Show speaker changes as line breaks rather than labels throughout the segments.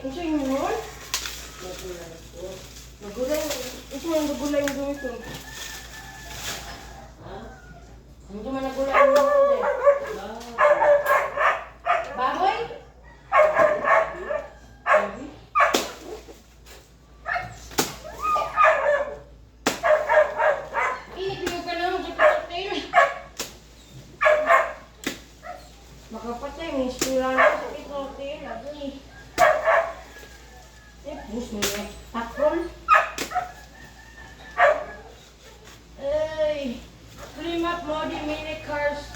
Ano sa inyo nun? Nagulay. Ito yung nagulay yung gawin ko. Hindi man nagulay yung gawin ko. Baboy? Makapatay, may istura na sa patatil. Lagi. Eh, bus mo yung patrol. Ay, up Modi Mini Cars.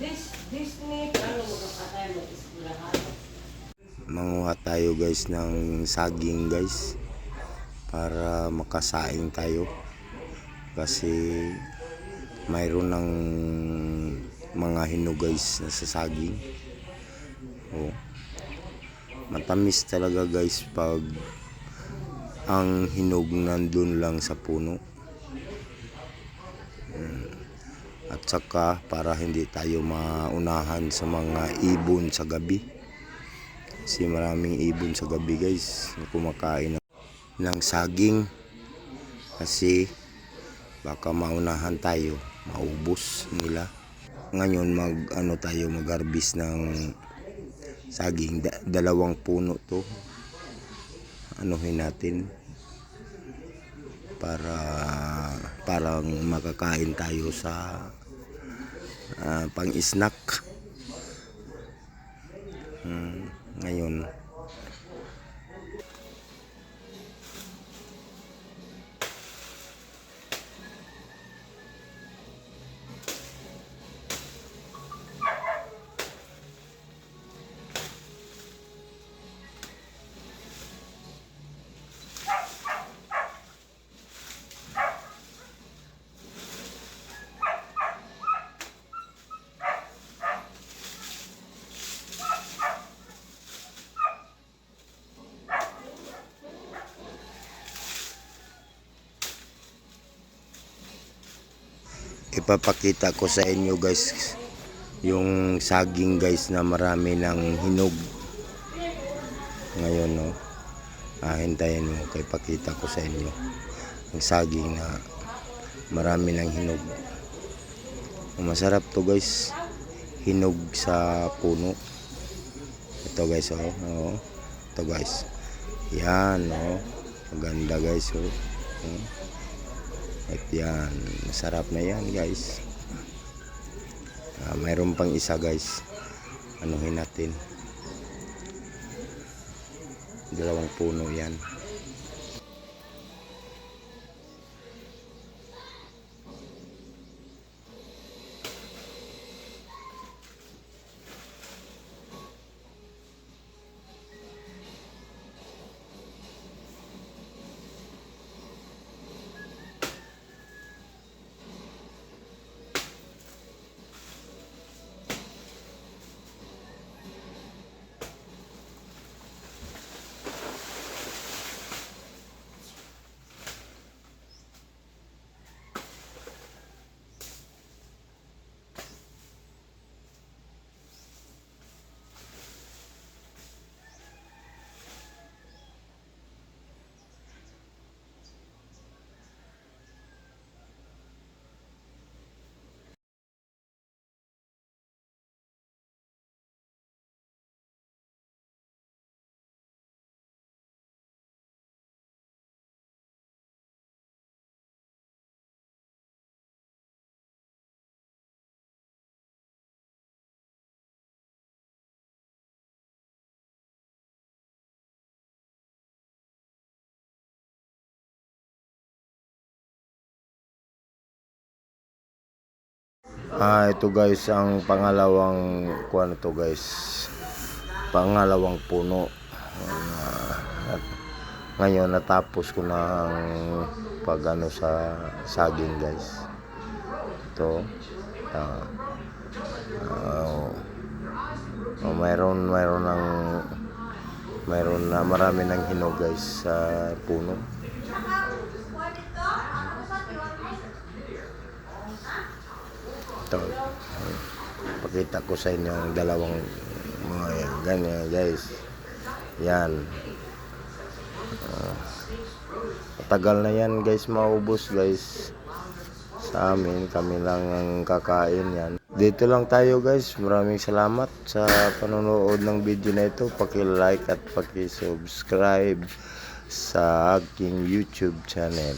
This, Disney. Ano mo kapatay mo?
Manguha tayo guys ng saging guys para makasaing tayo kasi mayroon ng mga hinog guys na sa saging oh. matamis talaga guys pag ang hinog nandun lang sa puno. Mm. at saka para hindi tayo maunahan sa mga ibon sa gabi. Kasi maraming ibon sa gabi guys na kumakain ng, ng saging. Kasi baka maunahan tayo maubos nila. Ngayon mag ano tayo mag ng saging. Da- dalawang puno to. Anuhin natin para parang makakain tayo sa ah, pang-snack. Hmm, ngayon ipapakita ko sa inyo guys yung saging guys na marami ng hinog ngayon no ah, hintayin mo kay pakita ko sa inyo ang saging na marami ng hinog masarap to guys hinog sa puno ito guys oh, oh. ito guys yan oh maganda guys oh. oh. At yan, masarap na yan guys. Ah, mayroon pang isa guys. Anuhin natin. Dalawang puno yan. Ah, ito guys ang pangalawang kuan ito guys. Pangalawang puno. Ah, at ngayon natapos ko na ang pagano sa saging guys. Ito. Ah, ah, oh, mayroon mayroon ng mayroon na marami ng hinog guys sa puno. Ito. Pakita ko sa inyo ang dalawang mga ganyan guys. Yan. Ah, Matagal na yan guys maubos guys. Sa amin, kami lang ang kakain yan. Dito lang tayo guys. Maraming salamat sa panonood ng video na ito. Paki-like at paki-subscribe sa aking YouTube channel.